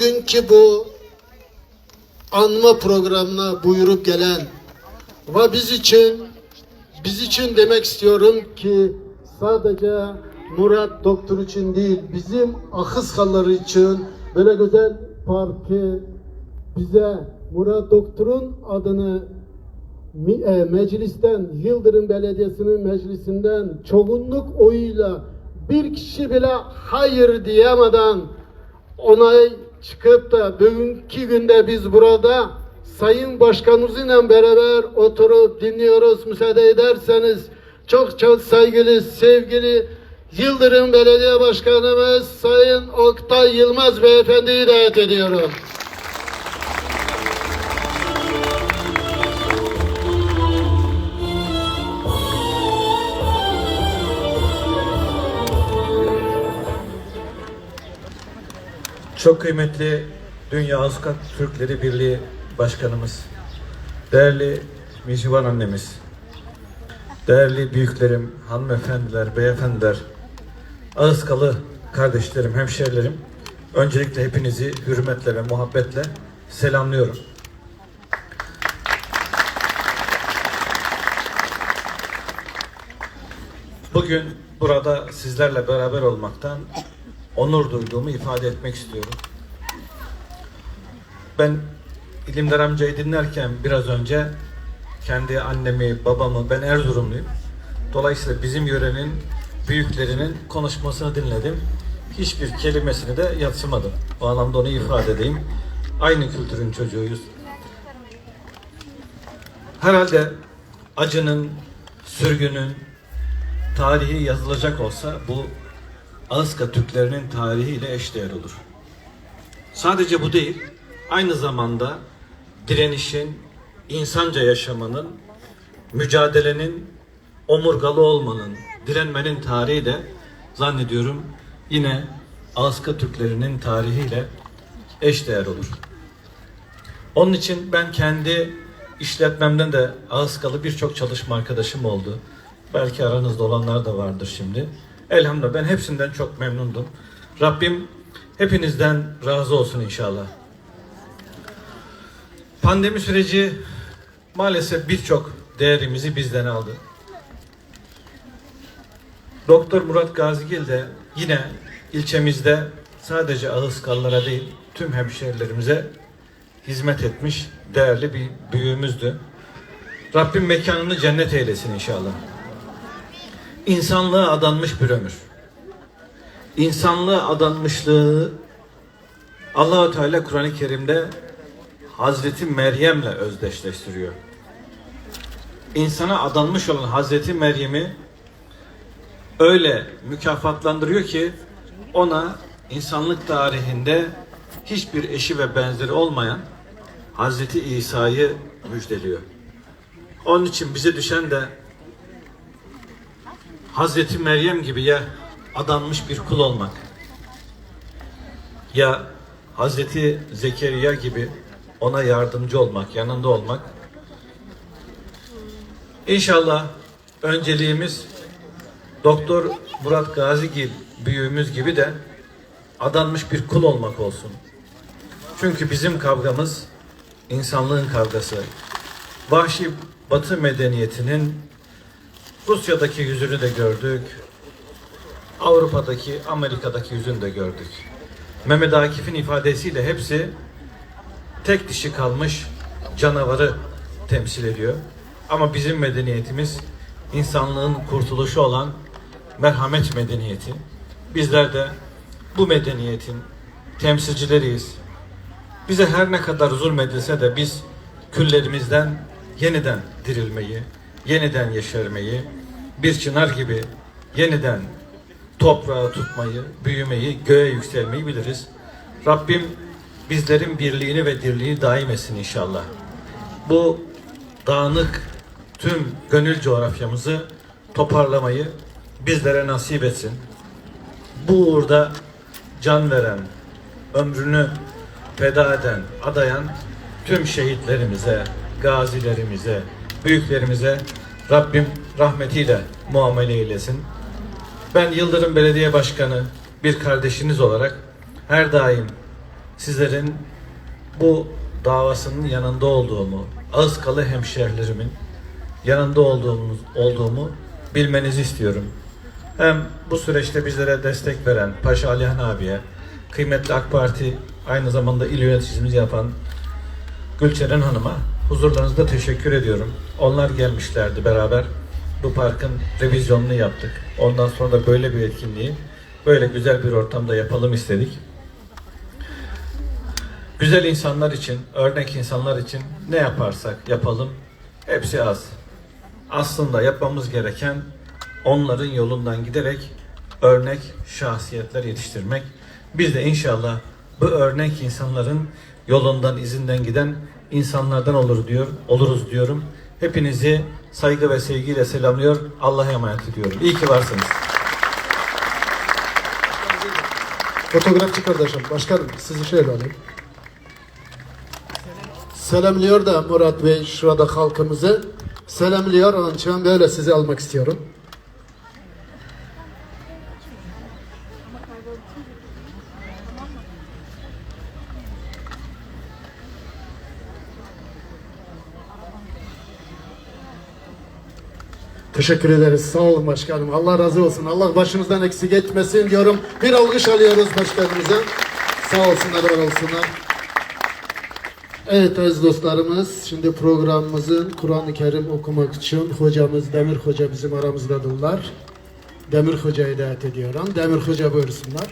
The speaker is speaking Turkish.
bugünkü bu anma programına buyurup gelen ve biz için biz için demek istiyorum ki sadece Murat Doktor için değil bizim Akıskalları için böyle güzel parkı bize Murat Doktor'un adını e, meclisten Yıldırım Belediyesi'nin meclisinden çoğunluk oyuyla bir kişi bile hayır diyemeden onay çıkıp da bugünkü günde biz burada Sayın Başkanımızla beraber oturup dinliyoruz müsaade ederseniz çok çok saygılı sevgili Yıldırım Belediye Başkanımız Sayın Oktay Yılmaz Beyefendi'yi davet ediyorum. Çok kıymetli Dünya Azkat Türkleri Birliği Başkanımız, değerli Mihriban annemiz, değerli büyüklerim, hanımefendiler, beyefendiler, Ağızkalı kardeşlerim, hemşerilerim, öncelikle hepinizi hürmetle ve muhabbetle selamlıyorum. Bugün burada sizlerle beraber olmaktan onur duyduğumu ifade etmek istiyorum. Ben İlimdar amcayı dinlerken biraz önce kendi annemi, babamı, ben Erzurumluyum. Dolayısıyla bizim yörenin büyüklerinin konuşmasını dinledim. Hiçbir kelimesini de yatsımadım. O anlamda onu ifade edeyim. Aynı kültürün çocuğuyuz. Herhalde acının, sürgünün tarihi yazılacak olsa bu Ağızka Türklerinin tarihiyle eşdeğer olur. Sadece bu değil, aynı zamanda direnişin, insanca yaşamanın, mücadelenin, omurgalı olmanın, direnmenin tarihi de zannediyorum yine Ağızka Türklerinin tarihiyle eşdeğer olur. Onun için ben kendi işletmemden de Ağızkalı birçok çalışma arkadaşım oldu. Belki aranızda olanlar da vardır şimdi. Elhamdülillah ben hepsinden çok memnundum. Rabbim hepinizden razı olsun inşallah. Pandemi süreci maalesef birçok değerimizi bizden aldı. Doktor Murat Gazigil de yine ilçemizde sadece Ağızkallara değil tüm hemşehrilerimize hizmet etmiş değerli bir büyüğümüzdü. Rabbim mekanını cennet eylesin inşallah. İnsanlığa adanmış bir ömür. İnsanlığa adanmışlığı Allahu Teala Kur'an-ı Kerim'de Hazreti Meryem'le özdeşleştiriyor. İnsana adanmış olan Hazreti Meryem'i öyle mükafatlandırıyor ki ona insanlık tarihinde hiçbir eşi ve benzeri olmayan Hazreti İsa'yı müjdeliyor. Onun için bize düşen de Hazreti Meryem gibi ya adanmış bir kul olmak ya Hazreti Zekeriya gibi ona yardımcı olmak, yanında olmak. İnşallah önceliğimiz Doktor Murat Gazigil büyüğümüz gibi de adanmış bir kul olmak olsun. Çünkü bizim kavgamız insanlığın kavgası. Vahşi Batı medeniyetinin Rusya'daki yüzünü de gördük. Avrupa'daki, Amerika'daki yüzünü de gördük. Mehmet Akif'in ifadesiyle hepsi tek dişi kalmış canavarı temsil ediyor. Ama bizim medeniyetimiz insanlığın kurtuluşu olan merhamet medeniyeti. Bizler de bu medeniyetin temsilcileriyiz. Bize her ne kadar zulmedilse de biz küllerimizden yeniden dirilmeyi, yeniden yeşermeyi, bir çınar gibi yeniden toprağı tutmayı, büyümeyi, göğe yükselmeyi biliriz. Rabbim bizlerin birliğini ve dirliğini daim etsin inşallah. Bu dağınık tüm gönül coğrafyamızı toparlamayı bizlere nasip etsin. Bu uğurda can veren, ömrünü feda eden, adayan tüm şehitlerimize, gazilerimize, büyüklerimize Rabbim rahmetiyle muamele eylesin. Ben Yıldırım Belediye Başkanı bir kardeşiniz olarak her daim sizlerin bu davasının yanında olduğumu, Ağızkalı hemşehrilerimin yanında olduğumuz, olduğumu bilmenizi istiyorum. Hem bu süreçte bizlere destek veren Paşa Alihan abiye, kıymetli AK Parti aynı zamanda il yöneticimiz yapan Gülçeren Hanım'a huzurlarınızda teşekkür ediyorum. Onlar gelmişlerdi beraber. Bu parkın revizyonunu yaptık. Ondan sonra da böyle bir etkinliği böyle güzel bir ortamda yapalım istedik. Güzel insanlar için, örnek insanlar için ne yaparsak yapalım hepsi az. Aslında yapmamız gereken onların yolundan giderek örnek şahsiyetler yetiştirmek. Biz de inşallah bu örnek insanların yolundan, izinden giden insanlardan olur diyor, oluruz diyorum. Hepinizi saygı ve sevgiyle selamlıyor. Allah'a emanet ediyorum. İyi ki varsınız. Fotoğrafçı kardeşim, başkanım sizi şöyle alayım. Selamlıyor da Murat Bey şurada halkımızı. Selamlıyor onun için böyle sizi almak istiyorum. Teşekkür ederiz. Sağ olun başkanım. Allah razı olsun. Allah başınızdan eksik etmesin diyorum. Bir alkış alıyoruz başkanımıza. Sağ olsunlar, var olsunlar. Evet aziz dostlarımız, şimdi programımızın Kur'an-ı Kerim okumak için hocamız Demir Hoca bizim aramızdadırlar. Demir Hoca'yı davet ediyorum. Demir Hoca buyursunlar.